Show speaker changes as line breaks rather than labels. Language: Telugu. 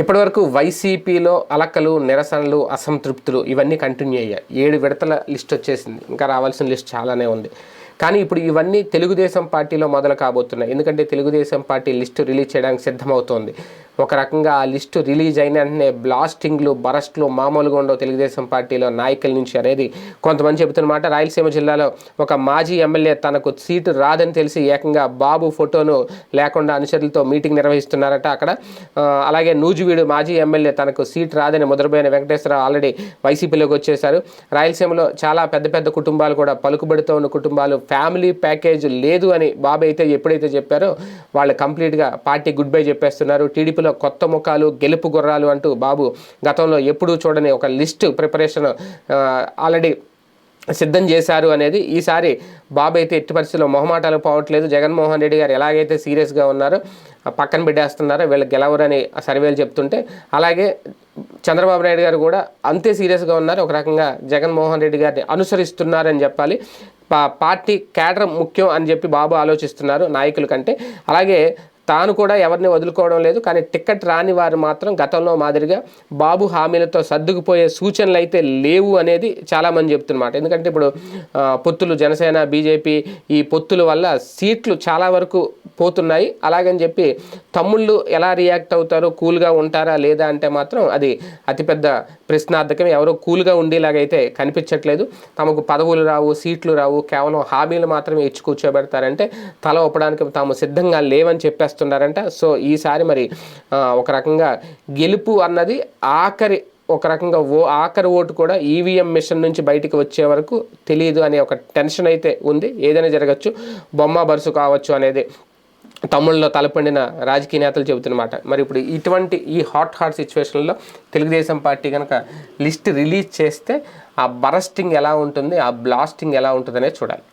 ఇప్పటివరకు వైసీపీలో అలకలు నిరసనలు అసంతృప్తులు ఇవన్నీ కంటిన్యూ అయ్యాయి. ఏడు విడతల లిస్ట్ వచ్చేసింది. ఇంకా రావాల్సిన లిస్ట్ చాలానే ఉంది. కానీ ఇప్పుడు ఇవన్నీ తెలుగుదేశం పార్టీలో మొదలు కాబోతున్నాయి. ఎందుకంటే తెలుగుదేశం పార్టీ లిస్టు రిలీజ్ చేయడానికి సిద్ధమవుతోంది. ఒక రకంగా ఆ లిస్టు రిలీజ్ అయిన వెంటనే బ్లాస్టింగ్లు బరస్ట్లు మామూలుగా ఉండవు తెలుగుదేశం పార్టీలో నాయకుల నుంచి అనేది కొంతమంది చెబుతున్నమాట రాయలసీమ జిల్లాలో ఒక మాజీ ఎమ్మెల్యే తనకు సీటు రాదని తెలిసి ఏకంగా బాబు ఫోటోను లేకుండా అనుచరులతో మీటింగ్ నిర్వహిస్తున్నారట అక్కడ. అలాగే నూజివీడు మాజీ ఎమ్మెల్యే తనకు సీటు రాదని ముద్రపోయిన వెంకటేశ్వరరావు ఆల్రెడీ వైసీపీలోకి వచ్చేశారు. రాయలసీమలో చాలా పెద్ద పెద్ద కుటుంబాలు కూడా పలుకుబడితో ఉన్న కుటుంబాలు ఫ్యామిలీ ప్యాకేజ్ లేదు అని బాబు అయితే ఎప్పుడైతే చెప్పారో వాళ్ళు కంప్లీట్గా పార్టీ గుడ్ బై చెప్పేస్తున్నారు. టీడీపీలో కొత్త ముఖాలు గెలుపు గుర్రాలు అంటూ బాబు గతంలో ఎప్పుడూ చూడని ఒక లిస్ట్ ప్రిపరేషన్ ఆల్రెడీ సిద్ధం చేశారు అనేది ఈసారి బాబు అయితే ఎట్టి పరిస్థితుల్లో మొహమాటాలు పోవట్లేదు. జగన్మోహన్ రెడ్డి గారు ఎలాగైతే సీరియస్గా ఉన్నారో పక్కన బిడ్డేస్తున్నారో వీళ్ళు గెలవరని సర్వేలు చెప్తుంటే అలాగే చంద్రబాబు నాయుడు గారు కూడా అంతే సీరియస్గా ఉన్నారు. ఒక రకంగా జగన్మోహన్ రెడ్డి గారిని అనుసరిస్తున్నారని చెప్పాలి. పా- పార్టీ కేడర్ ముఖ్యం అని చెప్పి బాబు ఆలోచిస్తున్నారు నాయకుల కంటే. అలాగే తాను కూడా ఎవరిని వదులుకోవడం లేదు కానీ టికెట్ రాని వారు మాత్రం గతంలో మాదిరిగా బాబు హామీలతో సర్దుకుపోయే సూచనలు అయితే లేవు అనేది చాలామంది చెప్తున్నమాట. ఎందుకంటే ఇప్పుడు పొత్తులు జనసేన బీజేపీ ఈ పొత్తుల వల్ల సీట్లు చాలా వరకు పోతున్నాయి. అలాగని చెప్పి తమ్ముళ్ళు ఎలా రియాక్ట్ అవుతారో? కూల్గా ఉంటారా? లేదా అంటే మాత్రం అది అతిపెద్ద ప్రశ్నార్థకం. ఎవరో కూల్గా ఉండేలాగైతే కనిపించట్లేదు. తమకు పదవులు రావు సీట్లు రావు. కేవలం హామీలు మాత్రమే ఇచ్చి కూర్చోబెడతారంటే తల ఒప్పడానికి తాము సిద్ధంగా లేవని చెప్పేస్తున్నారంట. సో ఈసారి మరి ఒక రకంగా గెలుపు అన్నది ఆఖరి ఒక రకంగా ఓ ఆఖరి ఓటు కూడా ఈవీఎం మిషన్ నుంచి బయటికి వచ్చే వరకు తెలియదు అనే ఒక టెన్షన్ అయితే ఉంది. ఏదైనా జరగచ్చు. బొమ్మ బరుసు కావచ్చు అనేది తమ్ముళ్ళలో తలపండిన రాజకీయ నేతలు చెబుతున్నమాట. మరి ఇప్పుడు ఇటువంటి ఈ హాట్ హాట్ సిచ్యువేషన్లో తెలుగుదేశం పార్టీ కనుక లిస్ట్ రిలీజ్ చేస్తే ఆ బరస్టింగ్ ఎలా ఉంటుంది ఆ బ్లాస్టింగ్ ఎలా ఉంటుందనే చూడాలి.